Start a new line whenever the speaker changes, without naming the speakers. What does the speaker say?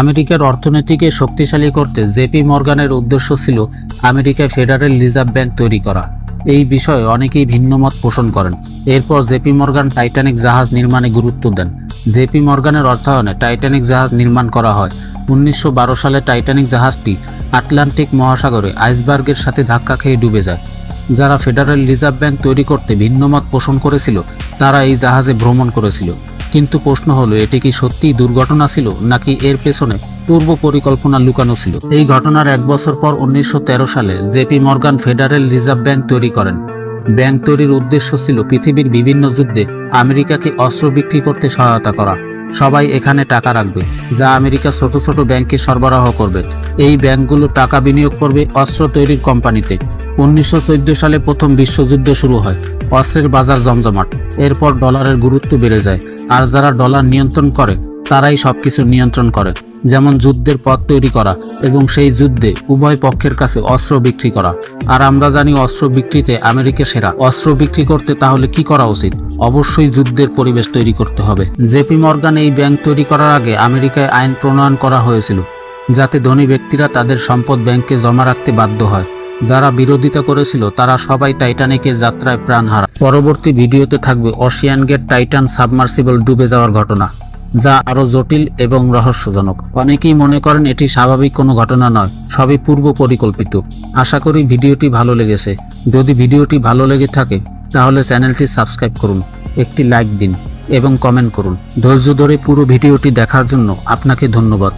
আমেরিকার অর্থনীতিকে শক্তিশালী করতে জেপি মর্গানের উদ্দেশ্য ছিল আমেরিকায় ফেডারেল রিজার্ভ ব্যাংক তৈরি করা। এই বিষয়ে অনেকেই ভিন্নমত পোষণ করেন। এরপর জেপি মর্গান টাইটানিক জাহাজ নির্মাণে গুরুত্ব দেন। জেপি মর্গানের অর্থায়নে টাইটানিক জাহাজ নির্মাণ করা হয়। উনিশশো বারো সালে টাইটানিক জাহাজটি আটলান্টিক মহাসাগরে আইসবার্গের সাথে ধাক্কা খেয়ে ডুবে যায়। যারা ফেডারেল রিজার্ভ ব্যাংক তৈরি করতে ভিন্নমত পোষণ করেছিল, তারা এই জাহাজে ভ্রমণ করেছিল। কিন্তু প্রশ্ন হলো, এটি কি সত্যিই দুর্ঘটনা ছিল নাকি এর পেছনে পূর্ব পরিকল্পনা লুকানো ছিল? এই ঘটনার এক বছর পর উনিশশো তেরো সালে JP Morgan Federal Reserve Bank তৈরি করেন। ব্যাংক তৈরির উদ্দেশ্য ছিল পৃথিবীর বিভিন্ন যুদ্ধে আমেরিকাকে অস্ত্র বিক্রি করতে সহায়তা করা। সবাই এখানে টাকা রাখবে, যা আমেরিকা ছোট ছোট ব্যাংকে সরবরাহ করবে। এই ব্যাংকগুলো টাকা বিনিয়োগ করবে অস্ত্র তৈরির কোম্পানিতে। উনিশশো চোদ্দ সালে প্রথম বিশ্বযুদ্ধ শুরু হয়, অস্ত্রের বাজার জমজমাট। এরপর ডলারের গুরুত্ব বেড়ে যায়। আর যারা ডলার নিয়ন্ত্রণ করে, তারাই সবকিছু নিয়ন্ত্রণ করে। যেমন যুদ্ধের পথ তৈরি করা এবং সেই যুদ্ধে উভয় পক্ষের কাছে অস্ত্র বিক্রি করা। আর আমরা জানি অস্ত্র বিক্রিতে আমেরিকা সেরা। অস্ত্র বিক্রি করতে তাহলে কি করা উচিত? অবশ্যই যুদ্ধের পরিবেশ তৈরি করতে হবে। জেপি মর্গান এই ব্যাংক তৈরি করার আগে আমেরিকায় আইন প্রণয়ন করা হয়েছিল, যাতে ধনী ব্যক্তিরা তাদের সম্পদ ব্যাংকে জমা রাখতে বাধ্য হয়। যারা বিরোধিতা করেছিল, তারা সবাই টাইটানিকের যাত্রায় প্রাণ হারা। পরবর্তী ভিডিওতে থাকবে অশিয়ান গেট টাইটান সাবমার্সিবল ডুবে যাওয়ার ঘটনা, যা আরও জটিল এবং রহস্যজনক। অনেকেই মনে করেন এটি স্বাভাবিক কোনো ঘটনা নয়, সবই পূর্ব পরিকল্পিত। আশা করি ভিডিওটি ভালো লেগেছে। যদি ভিডিওটি ভালো লেগে থাকে, তাহলে চ্যানেলটি সাবস্ক্রাইব করুন, একটি লাইক দিন এবং কমেন্ট করুন। ধৈর্য ধরে পুরো ভিডিওটি দেখার জন্য আপনাকে ধন্যবাদ।